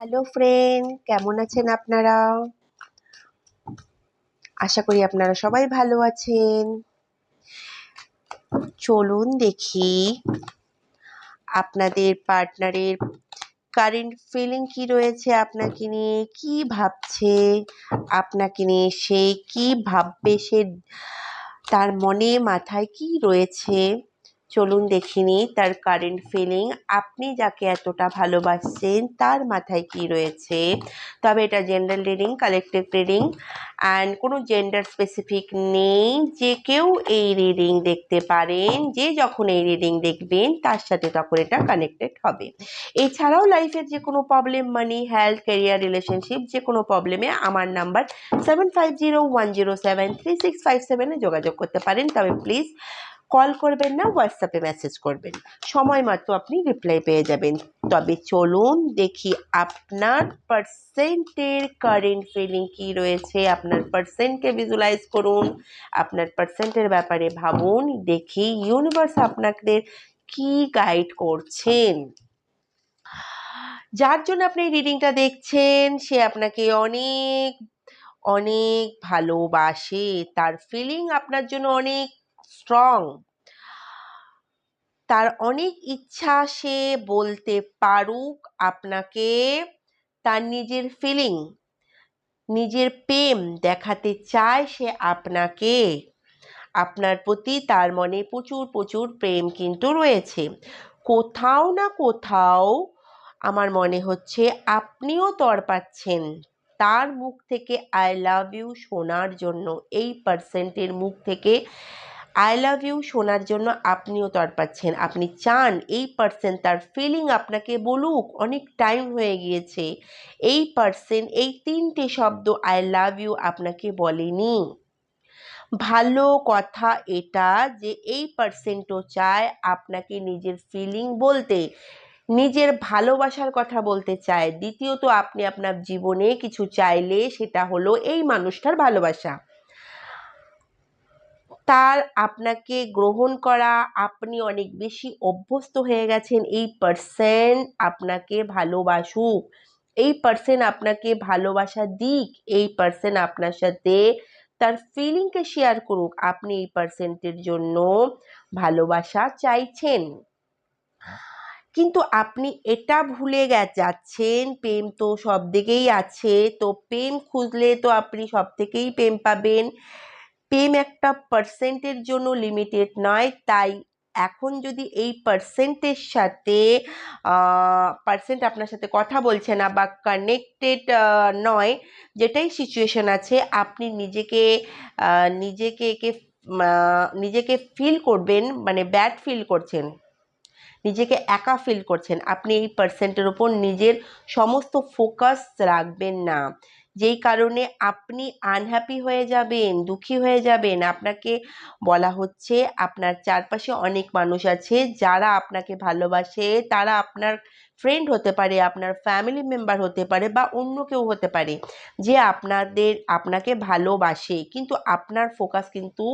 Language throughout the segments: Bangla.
হ্যালো ফ্রেন্ড কেমন আছেন আপনারা? আশা করি আপনারা সবাই ভালো আছেন। চলুন দেখি আপনাদের পার্টনারের কারেন্ট ফিলিং কি রয়েছে আপনাকে নিয়ে, কি ভাবছে, আপনাকে নিয়ে সে কি ভাববে, সে তার মনে, মাথায় কি রয়েছে? চলুন দেখিনি তার কারেন্ট ফিলিং আপনি যাকে এতটা ভালোবাসছেন, তার মাথায় কি রয়েছে? তবে এটা general reading collective reading and কোনো জেন্ডার স্পেসিফিক নেই। যে কেউ এই রিডিং দেখতে পারেন, যে যখন এই রিডিং দেখবেন, তার সাথে তখন এটা কানেক্টেড হবে। এছাড়াও লাইফের যে কোনো problem money health career relationship যে কোনো প্রবলেমে আমার number seven five zero one zero seven three six five সেভেনে যোগাযোগ করতে পারেন। তবে প্লিজ কল করবেন না হোয়াটসঅ্যাপে মেসেজ করবেন সময় মতো আপনি রিপ্লাই পেয়ে যাবেন। তবে চলুন দেখি আপনার পার্সেন্টের কারেন্ট ফিলিং কি রয়েছে। আপনার পার্সেন্টকে ভিজুয়ালাইজ করুন। আপনার পার্সেন্টের ব্যাপারে ভাবুন। দেখি ইউনিভার্স আপনাদের কি গাইড করছেন। যার জন্য আপনি রিডিংটা দেখছেন, সে আপনাকে অনেক অনেক ভালোবাসে। তার ফিলিং আপনার জন্য অনেক স্ট্রং তার অনেক ইচ্ছা সে বলতে পারুক আপনাকে তার নিজের ফিলিং নিজের প্রেম দেখাতে চায় সে আপনাকে। আপনার প্রতি তার মনে প্রচুর প্রচুর প্রেম কিন্তু রয়েছে। কোথাও না কোথাও আমার মনে হচ্ছে আপনিও তর পাচ্ছেন। তার মুখ থেকে আই লাভ ইউ শোনার জন্য এই পার্সেন্টের মুখ থেকে আই লাভ ইউ শোনার জন্য আপনিও তরপাচ্ছেন আপনি চান এই পার্সন তার ফিলিং আপনাকে বলুক, অনেক টাইম হয়ে গিয়েছে। এই পার্সন এই তিনটে শব্দ আই লাভ ইউ আপনাকে বলেনি। ভালো কথা এটা যে এই পার্সেন্টও চায় আপনাকে নিজের ফিলিং বলতে, নিজের ভালোবাসার কথা বলতে চায়। দ্বিতীয়ত আপনি আপনার জীবনে কিছু চাইলে সেটা হলো এই মানুষটার ভালোবাসা। তার আপনাকে গ্রহণ করা, আপনি অনেক বেশি অভ্যস্ত হয়ে গেছেন, এই পার্সেন্ট আপনাকে ভালোবাসুক। এই পার্সেন্ট আপনাকে ভালোবাসা দিক, এই পার্সেন্ট আপনার সাথে তার ফিলিংকে শেয়ার করুক। আপনি এই পার্সেন্টের জন্য ভালোবাসা চাইছেন। কিন্তু আপনি এটা ভুলে যাচ্ছেন, প্রেম তো সব দিকেই আছে, তো প্রেম খুঁজলে তো আপনি সব থেকেই প্রেম পাবেন। প্রেম একটা পার্সেন্টের জন্য লিমিটেড নয়, তাই এখন যদি এই পার্সেন্টের সাথে পার্সেন্ট আপনার সাথে কথা বলছে না বা কানেক্টেড নয়, যেটাই সিচুয়েশন আছে, আপনি নিজেকে নিজেকে একে নিজেকে ফিল করবেন মানে ব্যাড ফিল করছেন, নিজেকে একা ফিল করছেন, আপনি এই পার্সেন্টের ওপর নিজের সমস্ত ফোকাস রাখবেন না। যেই কারণে আপনি আনহ্যাপি হয়ে যাবেন, দুঃখী হয়ে যাবেন, আপনাকে বলা হচ্ছে আপনার চারপাশে অনেক মানুষ আছে যারা আপনাকে ভালোবাসে, তারা আপনার ফ্রেন্ড হতে পারে, আপনার ফ্যামিলি মেম্বার হতে পারে বা অন্য কেউ হতে পারে যে আপনাদের, আপনাকে ভালোবাসে। কিন্তু আপনার ফোকাস কিন্তু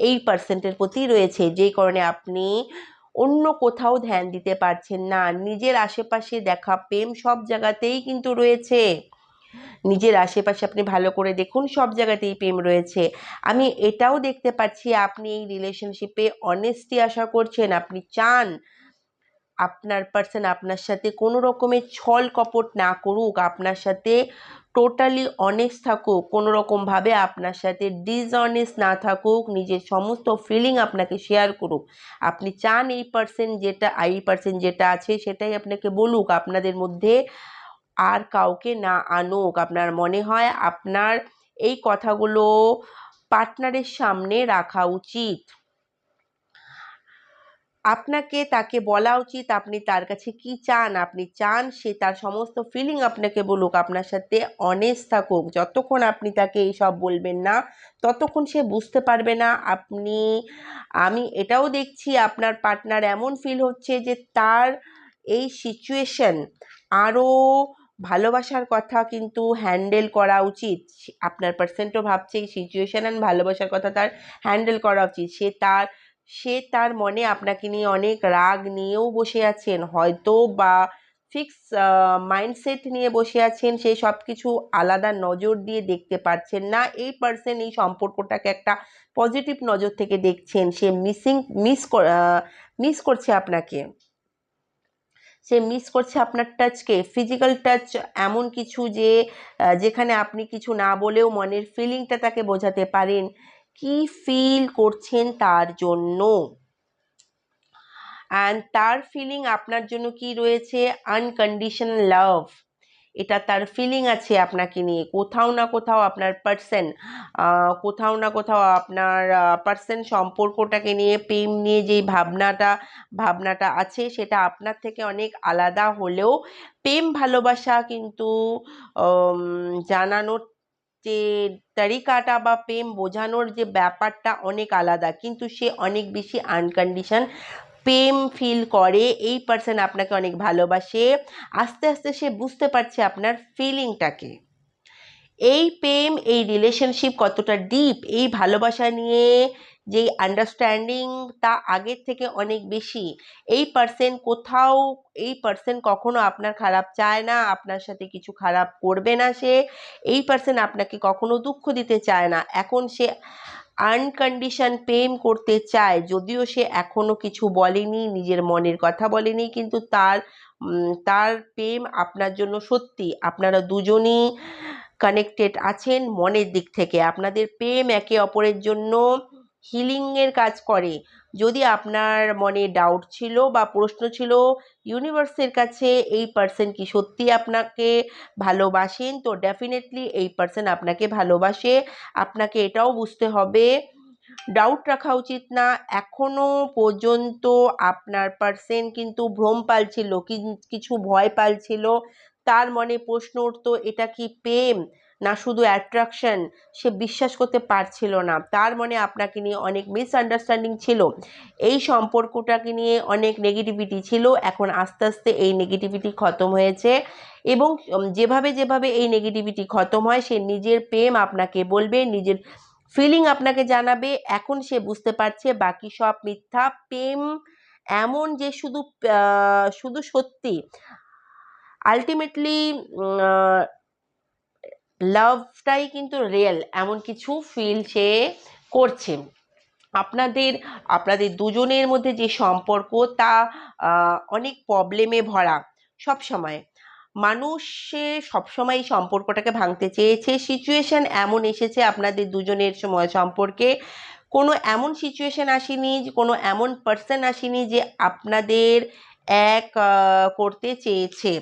এই পার্সেন্টের প্রতি রয়েছে যেই কারণে আপনি অন্য কোথাও ধ্যান দিতে পারছেন না। নিজের আশেপাশে দেখা, প্রেম সব জায়গাতেই কিন্তু রয়েছে। নিজের আশেপাশে আপনি ভালো করে দেখুন, সব জায়গাতেই প্রেম রয়েছে। আমি এটাও দেখতে পাচ্ছি, আপনি এই রিলেশনশিপে অনেস্টি আশা করছেন, আপনি চান আপনার পার্সন আপনার সাথে কোনো রকমের ছল কপট না করুক, আপনার সাথে টোটালি অনেস্ট থাকুক, কোনো রকমভাবে আপনার সাথে ডিসঅনেস্ট না থাকুক, নিজের সমস্ত ফিলিং আপনাকে শেয়ার করুক। আপনি চান এই পার্সেন যেটা, এই পার্সন যেটা আছে সেটাই আপনাকে বলুক, আপনাদের মধ্যে আর কাউকে না আনুক। আপনার মনে হয় আপনার এই কথাগুলো পার্টনারের সামনে রাখা উচিত? আপনাকে তাকে বলা উচিত, আপনি তার কাছে কি চান? আপনি চান সে তার সমস্ত ফিলিং আপনাকে বলুক, আপনার সাথে অনেস্ট থাকুক। যতক্ষণ আপনি তাকে এইসব বলবেন না, ততক্ষণ সে বুঝতে পারবে না, আপনি, আমি এটাও দেখছি আপনার পার্টনার এমন ফিল হচ্ছে যে তার এই সিচুয়েশন আরও ভালোবাসার কথা কিন্তু হ্যান্ডেল করা উচিত। আপনার পার্সেন্টও ভাবছে এই সিচুয়েশান অ্যান্ড ভালোবাসার কথা তার হ্যান্ডেল করা উচিত। সে তার সে তার মনে আপনাকে নিয়ে অনেক রাগ নিয়েও বসে আছেন। হয়তো বা ফিক্স মাইন্ডসেট নিয়ে বসে আছেন। সে সব কিছু আলাদা নজর দিয়ে দেখতে পারছেন না। এই পার্সন এই সম্পর্কটাকে একটা পজিটিভ নজর থেকে দেখছেন। সে মিসিং মিস মিস করছে আপনাকে। সে মিস করছে আপনার টাচকে ফিজিক্যাল টাচ এমন কিছু যে যেখানে আপনি কিছু না বলেও মনের ফিলিংটা তাকে বোঝাতে পারেন। কি ফিল করছেন তার জন্য? অ্যান্ড তার ফিলিং আপনার জন্য কি রয়েছে? আনকন্ডিশনাল লাভ এটা তার ফিলিং আছে আপনাকে নিয়ে। কোথাও না কোথাও আপনার পার্সন কোথাও না কোথাও আপনার পার্সন সম্পর্কটাকে নিয়ে, প্রেম নিয়ে যেই ভাবনাটা ভাবনাটা আছে সেটা আপনার থেকে অনেক আলাদা হলেও প্রেম, ভালোবাসা কিন্তু জানানোর যে তরিকাটা বা প্রেম বোঝানোর যে ব্যাপারটা অনেক আলাদা। কিন্তু সে অনেক বেশি আনকন্ডিশন প্রেম ফিল করে, এই পার্সন আপনাকে অনেক ভালোবাসে। আস্তে আস্তে সে বুঝতে পারছে আপনার ফিলিংটাকে এই প্রেম, এই রিলেশনশিপ কতটা ডিপ এই ভালোবাসা নিয়ে যেই আন্ডারস্ট্যান্ডিং তা আগের থেকে অনেক বেশি, এই পার্সন কোথাও, এই পার্সন কখনো আপনার খারাপ চায় না, আপনার সাথে কিছু খারাপ করবে না সে, এই পার্সন আপনাকে কখনো দুঃখ দিতে চায় না। এখন সে আনকন্ডিশন প্রেম করতে চায়, যদিও সে এখনও কিছু বলেনি, নিজের মনের কথা বলেনি, কিন্তু তার তার প্রেম আপনার জন্য সত্যি। আপনারা দুজনই কানেক্টেড আছেন মনের দিক থেকে। আপনাদের প্রেম একে অপরের জন্য হিলিংয়ের কাজ করে। যদি আপনার মনে ডাউট ছিল বা প্রশ্ন ছিল ইউনিভার্সের কাছে এই পার্সন কি সত্যি আপনাকে ভালোবাসেন? তো ডেফিনেটলি এই পার্সন আপনাকে ভালোবাসে। আপনাকে এটাও বুঝতে হবে ডাউট রাখা উচিত না। এখনও পর্যন্ত আপনার পার্সন কিন্তু ভ্রম পালছিল কিছু ভয় পালছিল। তার মনে প্রশ্ন উঠতো, এটা কি প্রেম? না শুধু অ্যাট্রাকশন সে বিশ্বাস করতে পারছিল না। তার মনে আপনাকে নিয়ে অনেক মিসআন্ডারস্ট্যান্ডিং ছিল। এই সম্পর্কটাকে নিয়ে অনেক নেগেটিভিটি ছিল। এখন আস্তে আস্তে এই নেগেটিভিটি খতম হয়েছে এবং যেভাবে যেভাবে এই নেগেটিভিটি খতম হয়, সে নিজের প্রেম আপনাকে বলবে, নিজের ফিলিং আপনাকে জানাবে। এখন সে বুঝতে পারছে বাকি সব মিথ্যা, প্রেম এমন যে শুধু শুধু সত্যি। আলটিমেটলি লাভটাই কিন্তু রিয়েল এমন কিছু ফিল সে করছে। আপনাদের আপনাদের দুজনের মধ্যে যে সম্পর্ক, তা অনেক প্রবলেমে ভরা সব সময়। মানুষে সবসময় এই সম্পর্কটাকে ভাঙতে চেয়েছে। সিচুয়েশন এমন এসেছে আপনাদের দুজনের সময় সম্পর্কে। কোনো এমন সিচুয়েশন আসেনি, কোনো এমন পার্সন আসেনি যে আপনাদের এক করতে চেয়েছে।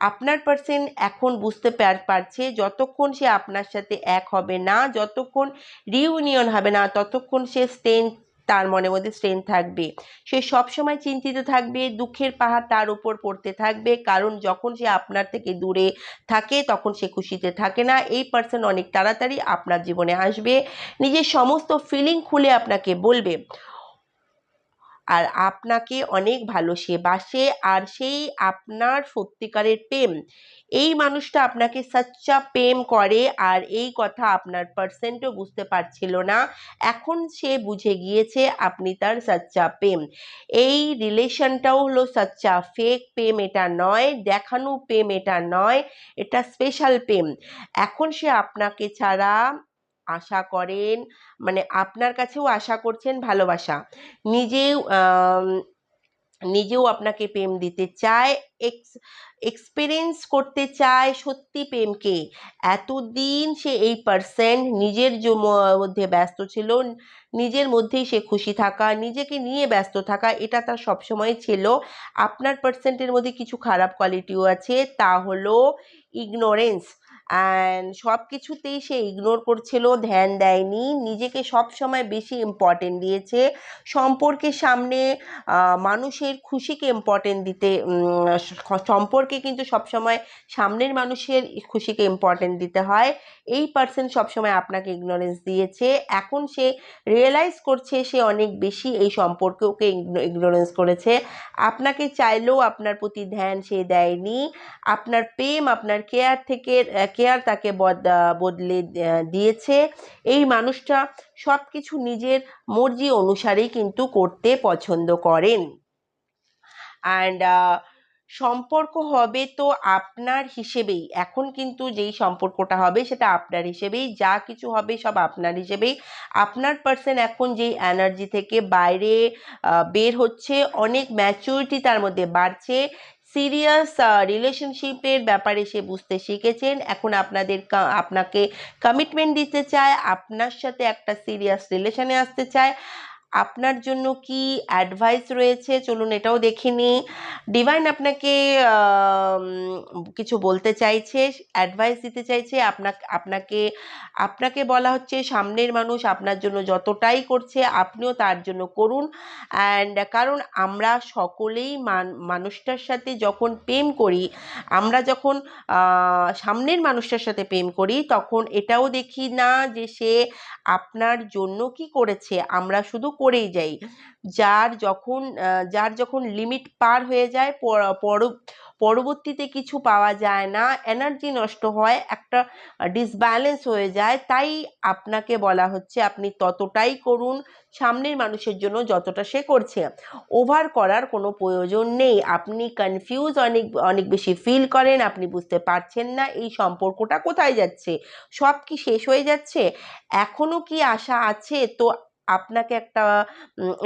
আপনার পার্সন এখন বুঝতে পারছে যতক্ষণ সে আপনার সাথে এক হবে না, যতক্ষণ রিউনিয়ন হবে না, ততক্ষণ সে স্ট্রেন তার মনের মধ্যে স্ট্রেন থাকবে। সে সবসময় চিন্তিত থাকবে, দুঃখের পাহাড় তার উপর পড়তে থাকবে, কারণ যখন সে আপনার থেকে দূরে থাকে, তখন সে খুশিতে থাকে না। এই পার্সন অনেক তাড়াতাড়ি আপনার জীবনে আসবে, নিজের সমস্ত ফিলিং খুলে আপনাকে বলবে। আর আপনাকে অনেক ভালো সে বাসে আর সেই আপনার সত্যিকারের প্রেম। এই মানুষটা আপনাকে সচ্চা প্রেম করে আর এই কথা আপনার পার্সেন্টও বুঝতে পারছিল না। এখন সে বুঝে গিয়েছে আপনি তার সাচ্চা প্রেম। এই রিলেশনটাও হলো সচ্চা ফেক প্রেম, এটা নয়। দেখানো প্রেম, এটা নয়। এটা স্পেশাল প্রেম। এখন সে আপনাকে ছাড়া আশা করেন মানে আপনার কাছেও আশা করছেন ভালোবাসা। নিজেও নিজেও আপনাকে প্রেম দিতে চায়, এক্স, এক্সপিরিয়েন্স করতে চায় সত্যি প্রেমকে। এতদিন সে এই পার্সেন্ট নিজের মধ্যে ব্যস্ত ছিল, নিজের মধ্যেই সে খুশি থাকা, নিজেকে নিয়ে ব্যস্ত থাকা, এটা তার সবসময় ছিল। আপনার পার্সেন্টের মধ্যে কিছু খারাপ কোয়ালিটিও আছে, তা হলো ইগনোরেন্স অ্যান্ড সব কিছুতেই সে ইগনোর করছিল, ধ্যান দেয়নি, নিজেকে সব সময় বেশি ইম্পর্টেন্ট দিয়েছে। সম্পর্কের সামনে মানুষের খুশিকে ইম্পর্টেন্ট দিতে সম্পর্কে কিন্তু সবসময় সামনের মানুষের খুশিকে ইম্পর্টেন্ট দিতে হয়। এই পার্সন সবসময় আপনাকে ইগনোরেন্স দিয়েছে। এখন সে রিয়েলাইজ করছে সে অনেক বেশি এই সম্পর্কে ওকে ইগনোরেন্স করেছে। আপনাকে চাইলেও আপনার প্রতি ধ্যান সে দেয়নি। আপনার প্রেম, আপনার কেয়ার থেকে কেয়ার তাকে বদ- বদলে দিয়েছে। এই মানুষটা সব কিছু নিজের মর্জি অনুসারেই কিন্তু করতে পছন্দ করেন। অ্যান্ড সম্পর্ক হবে তো আপনার হিসেবেই। এখন কিন্তু যেই সম্পর্কটা হবে সেটা আপনার হিসেবেই। যা কিছু হবে সব আপনার হিসেবেই। আপনার পার্সন এখন যেই এনার্জি থেকে বাইরে বের হচ্ছে, অনেক ম্যাচুরিটি তার মধ্যে বাড়ছে। সিরিয়াস রিলেশনশিপের ব্যাপারে সে বুঝতে শিখেছেন। এখন আপনাদের আপনাকে কমিটমেন্ট দিতে চায়, আপনার সাথে একটা সিরিয়াস রিলেশনে আসতে চায়। আপনার জন্য কি অ্যাডভাইস রয়েছে? চলুন এটাও দেখে নিই। ডিভাইন আপনাকে কিছু বলতে চাইছে অ্যাডভাইস দিতে চাইছে। আপনাকে আপনাকে আপনাকে বলা হচ্ছে সামনের মানুষ আপনার জন্য যতটাই করছে, আপনিও তার জন্য করুন। অ্যান্ড কারণ আমরা সকলেই মান- মানুষটার সাথে যখন প্রেম করি, আমরা যখন সামনের মানুষটার সাথে প্রেম করি, তখন এটাও দেখি না যে সে আপনার জন্য কি করেছে। আমরা শুধু করেই যাই। যার যখন যার যখন লিমিট পার হয়ে যায় পর- পর- পরবর্তীতে কিছু পাওয়া যায় না এনার্জি নষ্ট হয়, একটা ডিসব্যালেন্স হয়ে যায়, তাই আপনাকে বলা হচ্ছে আপনি ততটাই করুন, সামনের মানুষের জন্য যতটা সে করছে। ওভার করার কোনো প্রয়োজন নেই। আপনি কনফিউজ অনেক অনেক বেশি ফিল করেন, আপনি বুঝতে পারছেন না এই সম্পর্কটা কোথায় যাচ্ছে, সব কি শেষ হয়ে যাচ্ছে? এখনও কি আশা আছে? তো আপনাকে একটা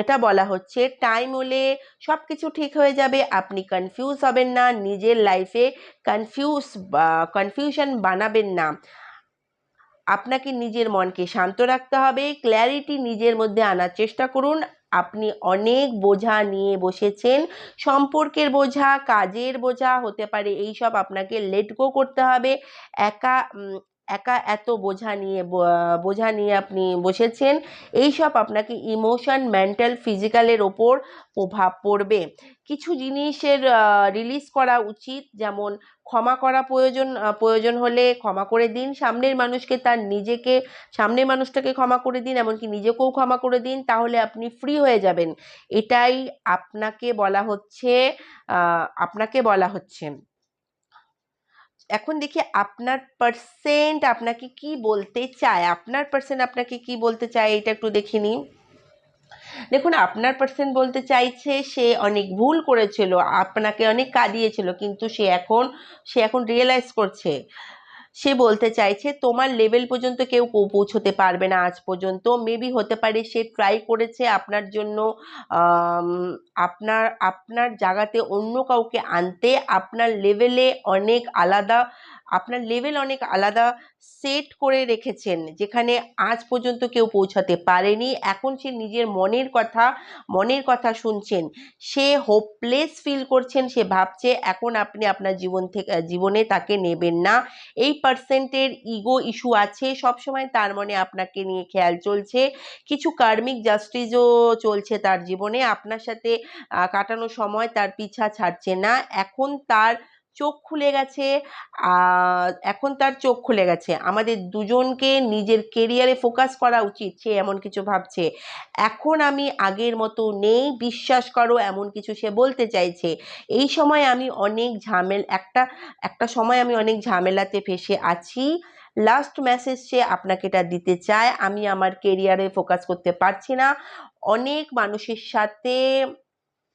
এটা বলা হচ্ছে টাইম হলে সব কিছু ঠিক হয়ে যাবে, আপনি কনফিউজ হবেন না, নিজের লাইফে কনফিউজ কনফিউশন বানাবেন না। আপনাকে নিজের মনকে শান্ত রাখতে হবে ক্ল্যারিটি নিজের মধ্যে আনার চেষ্টা করুন। আপনি অনেক বোঝা নিয়ে বসেছেন, সম্পর্কের বোঝা, কাজের বোঝা হতে পারে এই সব আপনাকে লেট গো করতে হবে। একা একা এত বোঝা নিয়ে বোঝা নিয়ে আপনি বসেছেন, এই সব আপনাকে ইমোশন মেন্টাল ফিজিক্যালের ওপর প্রভাব পড়বে। কিছু জিনিসের রিলিজ করা উচিত, যেমন ক্ষমা করা প্রয়োজন প্রয়োজন হলে ক্ষমা করে দিন। সামনের মানুষকে তার নিজেকে, সামনের মানুষটাকে ক্ষমা করে দিন, এমনকি নিজেকেও ক্ষমা করে দিন, তাহলে আপনি ফ্রি হয়ে যাবেন। এটাই আপনাকে বলা হচ্ছে আপনাকে বলা হচ্ছে। এখন দেখি আপনার পার্সেন্ট আপনাকে কি বলতে চায়? আপনার পার্সেন্ট আপনাকে কি বলতে চায়? এটা একটু দেখে নিই দেখুন, আপনার পার্সেন্ট বলতে চাইছে সে অনেক ভুল করেছিল, আপনাকে অনেক কাঁদিয়েছিল, কিন্তু সে এখন সে এখন রিয়েলাইজ করছে। সে বলতে চাইছে, তোমার লেভেল পর্যন্ত কেউ পৌঁছতে পারবে না আজ পর্যন্ত। মেবি হতে পারে সে ট্রাই করেছে আপনার জন্য আপনার আপনার জায়গাতে অন্য কাউকে আনতে। আপনার লেভেলে অনেক আলাদা আপনার লেভেল অনেক আলাদা সেট করে রেখেছেন, যেখানে আজ পর্যন্ত কেউ পৌঁছাতে পারেনি। এখন সে নিজের মনের কথা মনের কথা শুনছেন। সে হোপলেস ফিল করছেন, সে ভাবছে এখন আপনি আপনার জীবন থেকে, জীবনে তাকে নেবেন না। এই পার্সেন্টের ইগো ইস্যু আছে, সবসময় তার মনে আপনাকে নিয়ে খেয়াল চলছে। কিছু কার্মিক জাস্টিসও চলছে তার জীবনে। আপনার সাথে কাটানো সময় তার পিছা ছাড়ছে না। এখন তার চোখ খুলে গেছে। এখন তার চোখ খুলে গেছে। আমাদের দুজনকে নিজের কেরিয়ারে ফোকাস করা উচিত, সে এমন কিছু ভাবছে। এখন আমি আগের মতো নেই, বিশ্বাস করো, এমন কিছু সে বলতে চাইছে। এই সময় আমি অনেক ঝামেল, একটা একটা সময় আমি অনেক ঝামেলাতে ফেসে আছি। লাস্ট মেসেজ সে আপনাকে এটা দিতে চায়। আমি আমার কেরিয়ারে ফোকাস করতে পারছি না। অনেক মানুষের সাথে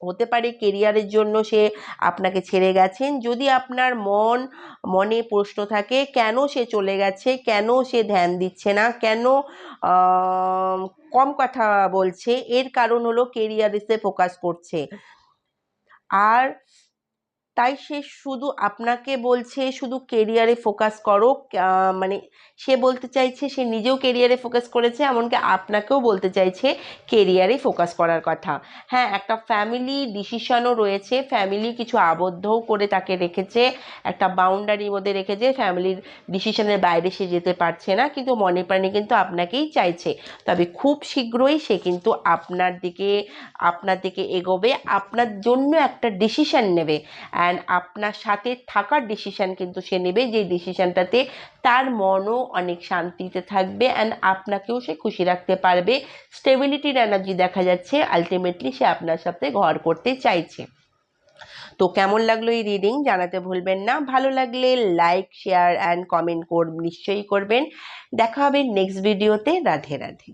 হতে পারে কেরিয়ারের জন্য সে আপনাকে ছেড়ে গেছেন। যদি আপনার মন, মনে প্রশ্ন থাকে, কেন সে চলে গেছে? কেন সে ধ্যান দিচ্ছে না? কেন কম কথা বলছে? এর কারণ হলো কেরিয়ারে সে ফোকাস করছে। আর তাই সে শুধু আপনাকে বলছে, শুধু কেরিয়ারে ফোকাস করো। মানে সে বলতে চাইছে, সে নিজেও কেরিয়ারে ফোকাস করেছে, এমনকি আপনাকেও বলতে চাইছে কেরিয়ারে ফোকাস করার কথা। হ্যাঁ একটা ফ্যামিলি ডিসিশনও রয়েছে ফ্যামিলি কিছু আবদ্ধও করে তাকে রেখেছে, একটা বাউন্ডারির মধ্যে রেখেছে ফ্যামিলির ডিসিশনের বাইরে সে যেতে পারছে না, কিন্তু মনে প্রাণে কিন্তু আপনাকেই চাইছে। তবে খুব শীঘ্রই সে কিন্তু আপনার দিকে আপনার দিকে এগোবে, আপনার জন্য একটা ডিসিশন নেবে। অ্যান্ড আপনার সাথে থাকার ডিসিশান কিন্তু সে নেবে। যে ডিসিশনটাতে তার মনও অনেক শান্তিতে থাকবে অ্যান্ড আপনাকেও সে খুশি রাখতে পারবে। স্টেবিলিটির এনার্জি দেখা যাচ্ছে। আলটিমেটলি সে আপনার সাথে ঘর করতে চাইছে। তো কেমন লাগল এই রিডিং জানাতে ভুলবেন না। ভালো লাগলে লাইক শেয়ার অ্যান্ড কমেন্ট কর নিশ্চয়ই করবেন। দেখা হবে নেক্সট ভিডিওতে রাধে রাধে।